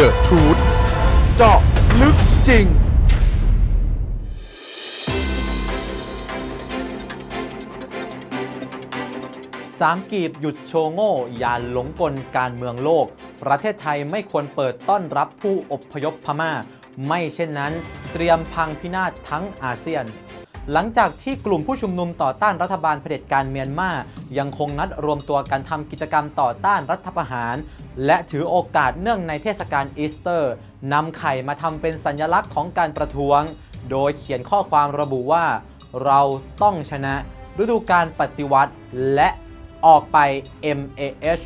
The Truth เจาะลึกจริง สามกีบหยุดโชว์โง่อย่าหลงกลการเมืองโลก ประเทศไทยไม่ควรเปิดต้อนรับผู้อพยพพม่า ไม่เช่นนั้น เตรียมพังพินาศทั้งอาเซียน หลังจากที่กลุ่มผู้ชุมนุมต่อต้านรัฐบาลเผด็จการเมียนมา ยังคงนัดรวมตัวกันทำกิจกรรมต่อต้านรัฐประหาร และถือโอกาสเนื่องในเทศกาลอีสเตอร์นำไข่มาทำเป็นสัญลักษณ์ของการประท้วง โดยเขียนข้อความระบุว่า เราต้องชนะ ฤดูการปฏิวัติและออกไป MAH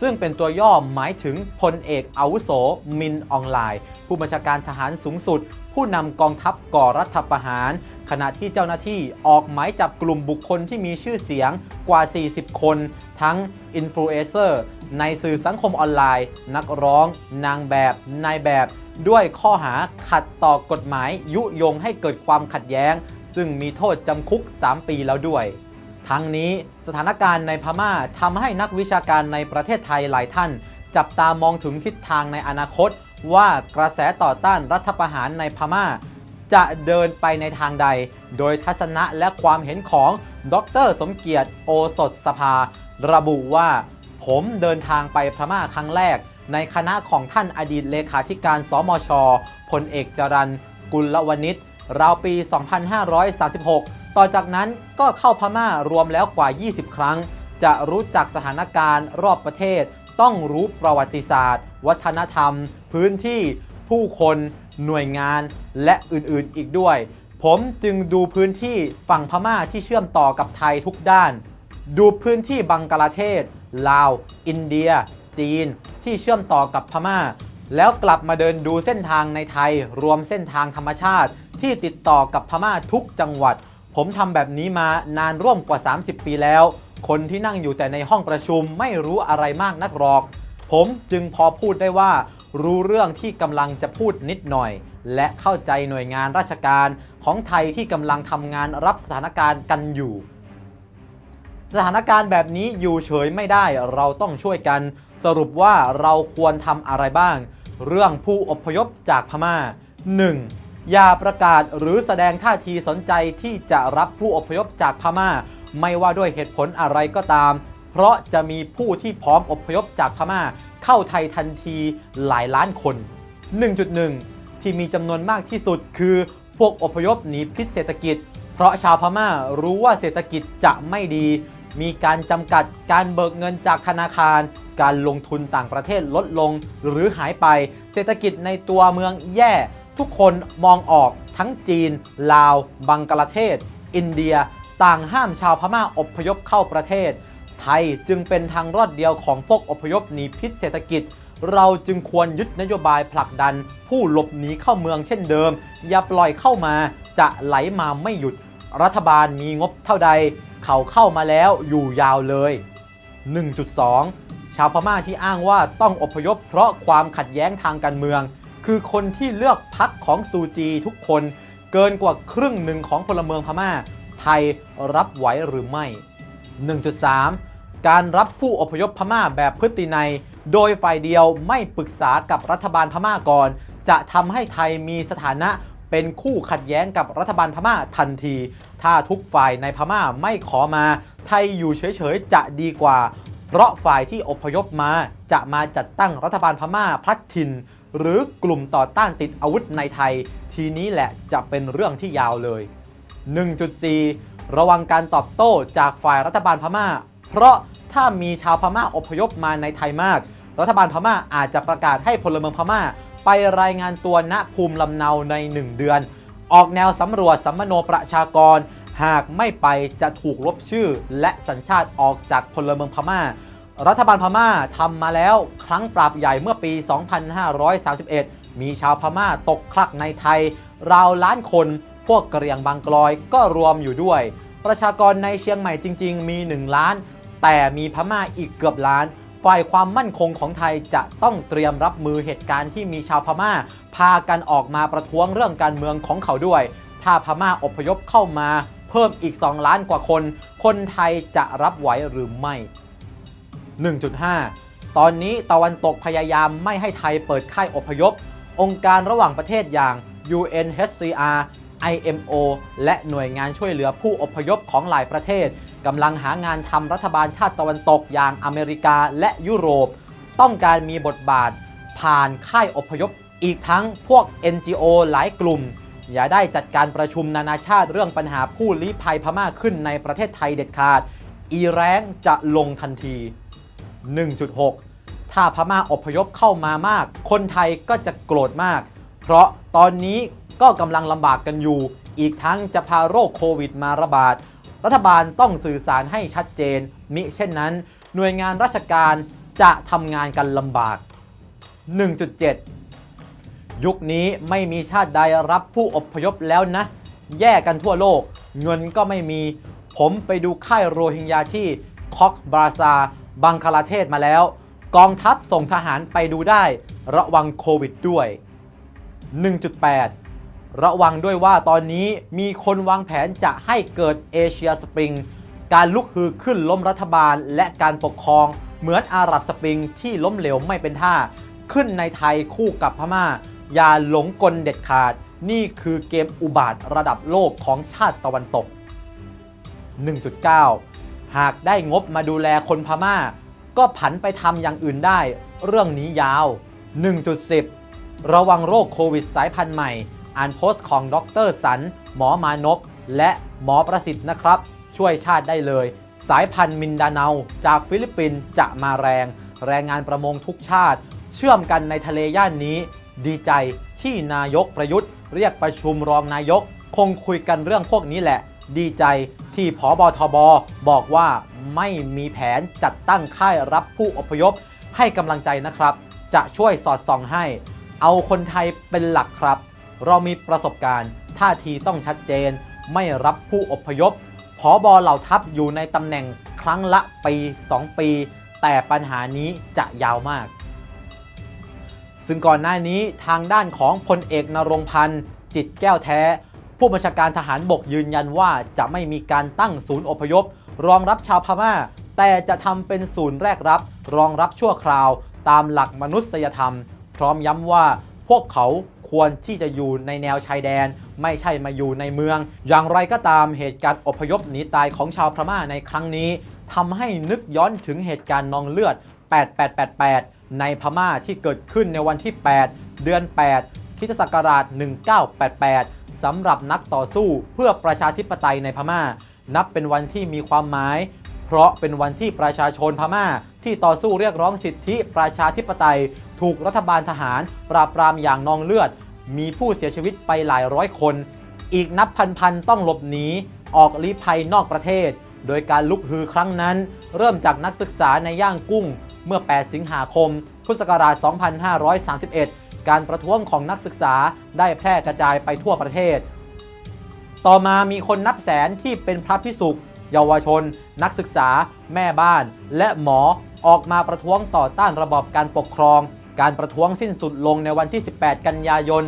ซึ่งเป็นตัวย่อหมายถึงพลเอกอาวุโส มินออนไลน์ ผู้บัญชาการทหารสูงสุด ผู้นำกองทัพก่อรัฐประหาร ขณะที่เจ้าหน้าที่ออกหมายจับกลุ่มบุคคลที่มีชื่อเสียงกว่า 40 คน ทั้งอินฟลูเอนเซอร์ในสื่อสังคมออนไลน์ นักร้อง นางแบบ นายแบบ ด้วยข้อหาขัดต่อกฎหมายยุยงให้เกิดความขัดแย้ง ซึ่งมีโทษจำคุก 3 ปีแล้วด้วยทั้งนี้สถานการณ์ในพม่าทำให้นักวิชาการในประเทศไทยหลายท่าน จับตามองถึงทิศทางในอนาคต ว่ากระแสต่อต้านรัฐประหารในพม่า จะเดินไปในทางใด โดยทัศนะและความเห็นของดรสมเกียรติโอสถสภา ระบุว่า ผมเดินทางไปพม่าครั้งแรก ในคณะของท่านอดีตเลขาธิการสมชพลเอกจรันกุลวณิชราวปี 2536 ต่อจากนั้นก็เข้าพม่ารวมแล้วกว่า 20 ครั้ง จะรู้จักสถานการณ์รอบประเทศ ต้องรู้ประวัติศาสตร์ วัฒนธรรม พื้นที่ ผู้คนหน่วยงานและอื่นๆอีกด้วย ผมจึงดูพื้นที่ฝั่งพม่าที่เชื่อมต่อกับไทยทุกด้าน ดูพื้นที่บังกลาเทศ ลาว อินเดีย จีน ที่เชื่อมต่อกับพม่า แล้วกลับมาเดินดูเส้นทางในไทยรวมเส้นทางธรรมชาติ ที่ติดต่อกับพม่าทุกจังหวัด ผมทำแบบนี้มานานร่วมกว่า 30 ปีแล้ว คนที่นั่งอยู่แต่ในห้องประชุมไม่รู้อะไรมากนักหรอก ผมจึงพอพูดได้ว่า รู้เรื่องที่กำลังจะพูดนิดหน่อย และเข้าใจหน่วยงานราชการของไทยที่กำลังทำงานรับสถานการณ์กันอยู่ สถานการณ์แบบนี้อยู่เฉยไม่ได้เราต้องช่วยกัน สรุปว่าเราควรทำอะไรบ้าง เรื่องผู้อพยพจากพม่า 1. อย่าประกาศหรือแสดงท่าทีสนใจที่จะรับผู้อพยพจากพม่า ไม่ว่าด้วยเหตุผลอะไรก็ตาม เพราะจะมีผู้ที่พร้อมอพยพจากพม่า เข้าไทยทันทีหลายล้านคน 1.1 ที่มีจำนวนมากที่สุดคือพวกอพยพหนีพิษเศรษฐกิจ เพราะชาวพม่ารู้ว่าเศรษฐกิจจะไม่ดี มีการจำกัดการเบิกเงินจากธนาคาร การลงทุนต่างประเทศลดลงหรือหายไป เศรษฐกิจในตัวเมืองแย่ ทุกคนมองออกทั้งจีน ลาว บังกลาเทศ อินเดีย ต่างห้ามชาวพม่าอพยพเข้าประเทศ ไทยจึงเป็นทางรอดเดียวของพวกอพยพหนีพิษเศรษฐกิจ เราจึงควรยึดนโยบายผลักดัน ผู้หลบหนีเข้าเมืองเช่นเดิม อย่าปล่อยเข้ามาจะไหลมาไม่หยุด รัฐบาลมีงบเท่าใด เขาเข้ามาแล้วอยู่ยาวเลย 1.2 ชาวพม่าที่อ้างว่าต้องอพยพเพราะความขัดแย้งทางการเมือง คือคนที่เลือกพักของซูจีทุกคน เกินกว่าครึ่งหนึ่งของพลเมืองพม่า ไทยรับไหวหรือไม่ 1.3 การรับผู้อพยพพม่าแบบพฤตินัย โดยฝ่ายเดียวไม่ปรึกษากับรัฐบาลพม่าก่อน จะทำให้ไทยมีสถานะเป็นคู่ขัดแย้งกับรัฐบาลพม่าทันที ถ้าทุกฝ่ายในพม่าไม่ขอมา ไทยอยู่เฉยๆจะดีกว่า เพราะฝ่ายที่อพยพมาจะมาจัดตั้งรัฐบาลพม่าพลัดถิ่น หรือกลุ่มต่อต้านติดอาวุธในไทย ทีนี้แหละจะเป็นเรื่องที่ยาวเลย 1.4 ระวังการตอบโต้จากฝ่ายรัฐบาลพม่า เพราะถ้ามีชาวพม่าอพยพมาในไทยมาก รัฐบาลพม่าอาจจะประกาศให้พลเมืองพม่า ไปรายงานตัวณภูมิลำเนาใน 1 เดือน ออกแนวสำรวจสัมมโนประชากร หากไม่ไปจะถูกลบชื่อ และสัญชาติออกจากพลเมืองพม่า รัฐบาลพม่าทำมาแล้วครั้งปราบใหญ่เมื่อปี 2531 มีชาวพม่าตกคลักในไทย ราวล้านคน พวกกะเหรี่ยงบางกลอยก็รวมอยู่ด้วย ประชากรในเชียงใหม่จริง ๆ มี 1 ล้าน แต่มีพม่าอีกเกือบล้าน ฝ่ายความมั่นคงของไทยจะต้องเตรียมรับมือเหตุการณ์ที่มีชาวพม่า พากันออกมาประท้วงเรื่องการเมืองของเขาด้วย ถ้าพม่าอพยพเข้ามา เพิ่มอีก 2 ล้านกว่าคน คนไทยจะรับไหวหรือไม่ 1.5ตอนนี้ตะวันตกพยายามไม่ให้ไทยเปิดค่ายอพยพ องค์การระหว่างประเทศอย่าง UNHCR IMO และหน่วยงานช่วยเหลือผู้อพยพของหลายประเทศกำลังหางานทำรัฐบาลชาติตะวันตกอย่างอเมริกาและยุโรป ต้องการมีบทบาทผ่านค่ายอพยพ อีกทั้งพวก NGO หลายกลุ่ม อย่าได้จัดการประชุมนานาชาติเรื่องปัญหาผู้ลี้ภัยพม่าขึ้นในประเทศไทยเด็ดขาด อีแรงจะลงทันที 1.6 ถ้าพม่าอพยพเข้ามามาก คนไทยก็จะโกรธมาก เพราะตอนนี้ ก็กำลังลำบากกันอยู่ อีกทั้งจะพาโรคโควิดมาระบาด รัฐบาลต้องสื่อสารให้ชัดเจน มิเช่นนั้น หน่วยงานราชการจะทำงานกันลำบาก 1.7 ยุคนี้ไม่มีชาติใดรับผู้อพยพแล้วนะ แย่กันทั่วโลก เงินก็ไม่มี ผมไปดูค่ายโรฮิงญาที่คอกบราซา บังคลาเทศมาแล้ว กองทัพส่งทหารไปดูได้ ระวังโควิดด้วย 1.8 ระวังด้วยว่าตอนนี้มีคนวางแผนจะให้เกิดเอเชียสปริง การลุกฮือขึ้นล้มรัฐบาลและการปกครอง เหมือนอาหรับสปริงที่ล้มเหลวไม่เป็นท่า ขึ้นในไทยคู่กับพม่า อย่าหลงกลเด็ดขาด นี่คือเกมอุบาทระดับโลกของชาติตะวันตก 1.9 หากได้งบมาดูแลคนพม่า ก็ผันไปทำอย่างอื่นได้ เรื่องนี้ยาว 1.10 ระวังโรคโควิดสายพันธุ์ใหม่ อ่านโพสต์ของดรสัน หมอมานพและหมอประสิทธิ์นะครับ ช่วยชาติได้เลย สายพันธุ์มินดาเนาจากฟิลิปปินส์จะมาแรง แรงงานประมงทุกชาติ เชื่อมกันในทะเลย่านนี้ ดีใจที่นายกประยุทธ์ เรียกประชุมรองนายก คงคุยกันเรื่องพวกนี้แหละ ดีใจที่ผอบอทบบอกว่าไม่มีแผนจัดตั้งค่ายรับผู้อพยพ ให้กำลังใจนะครับ จะช่วยสอดส่องให้ เอาคนไทยเป็นหลักครับ เรามีประสบการณ์ท่าทีต้องชัดเจน ไม่รับผู้อพยพผอบอเหล่าทัพอยู่ในตำแหน่งครั้งละปี 2 ปี แต่ปัญหานี้จะยาวมาก ซึ่งก่อนหน้านี้ทางด้านของพลเอกนรงพันธ์จิตแก้วแท้ ผู้บัญชาการทหารบกยืนยันว่าจะไม่มีการตั้งศูนย์อพยพ รองรับชาวพม่า แต่จะทำเป็นศูนย์แรกรับ รองรับชั่วคราว ตามหลักมนุษยธรรม พร้อมย้ำว่าพวกเขา ควรที่จะอยู่ในแนวชายแดน ไม่ใช่มาอยู่ในเมือง อย่างไรก็ตามเหตุการณ์อพยพหนีตายของชาวพม่าในครั้งนี้ทำให้นึกย้อนถึงเหตุการณ์นองเลือด 8888 ในพม่าที่เกิดขึ้นในวันที่ 8 เดือน 8คริสตศักราช 1988 สำหรับนักต่อสู้เพื่อประชาธิปไตยในพม่า นับเป็นวันที่มีความหมาย เพราะเป็นวันที่ประชาชนพม่าที่ต่อสู้เรียกร้องสิทธิประชาธิปไตย ถูกรัฐบาลทหาร ปราบปรามอย่างนองเลือด มีผู้เสียชีวิตไปหลายร้อยคน อีกนับพันๆต้องหลบหนีออกลี้ภัยนอกประเทศ โดยการลุกฮือครั้งนั้น เริ่มจากนักศึกษาในย่างกุ้ง เมื่อ 8 สิงหาคม พุทธศักราช 2531 การประท้วงของนักศึกษาได้แพร่กระจายไปทั่วประเทศ ต่อมามีคนนับแสนที่เป็นพระพิสุเยาวชน นักศึกษา แม่บ้าน และหมอออกมาประท้วงต่อต้านระบอบการปกครอง การประท้วงสิ้นสุดลงในวันที่ 18 กันยายน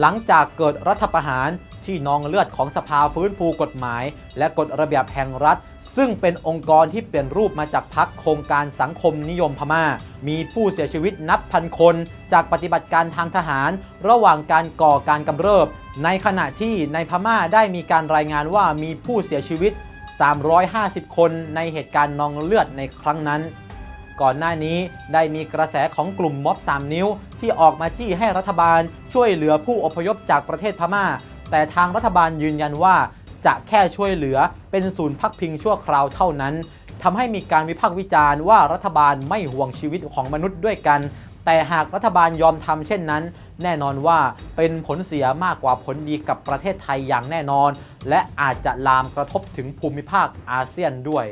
หลังจากเกิดรัฐประหารที่นองเลือดของสภาฟื้นฟูกฎหมาย และกฎระเบียบแห่งรัฐ ซึ่งเป็นองค์กรที่เปลี่ยนรูปมาจากพักโครงการสังคมนิยมพม่า มีผู้เสียชีวิตนับพันคน จากปฏิบัติการทางทหาร ระหว่างการก่อการกำเริบ ในขณะที่ในพม่าได้มีการรายงานว่ามีผู้เสียชีวิต 350 คนในเหตุการณ์นองเลือดในครั้งนั้น ก่อนหน้านี้ได้มีกระแสของกลุ่มม็อบ 3 นิ้ว ที่ออกมาจี้ให้รัฐบาลช่วยเหลือผู้อพยพจากประเทศพม่า แต่ทางรัฐบาลยืนยันว่า จะแค่ช่วยเหลือเป็นศูนย์พักพิงชั่วคราวเท่านั้นทำให้มีการวิพากษ์วิจารณ์ว่ารัฐบาลไม่ห่วงชีวิตของมนุษย์ด้วยกัน แต่หากรัฐบาลยอมทำเช่นนั้น แน่นอนว่าเป็นผลเสียมากกว่าผลดีกับประเทศไทยอย่างแน่นอน และอาจจะลามกระทบถึงภูมิภาคอาเซียนด้วย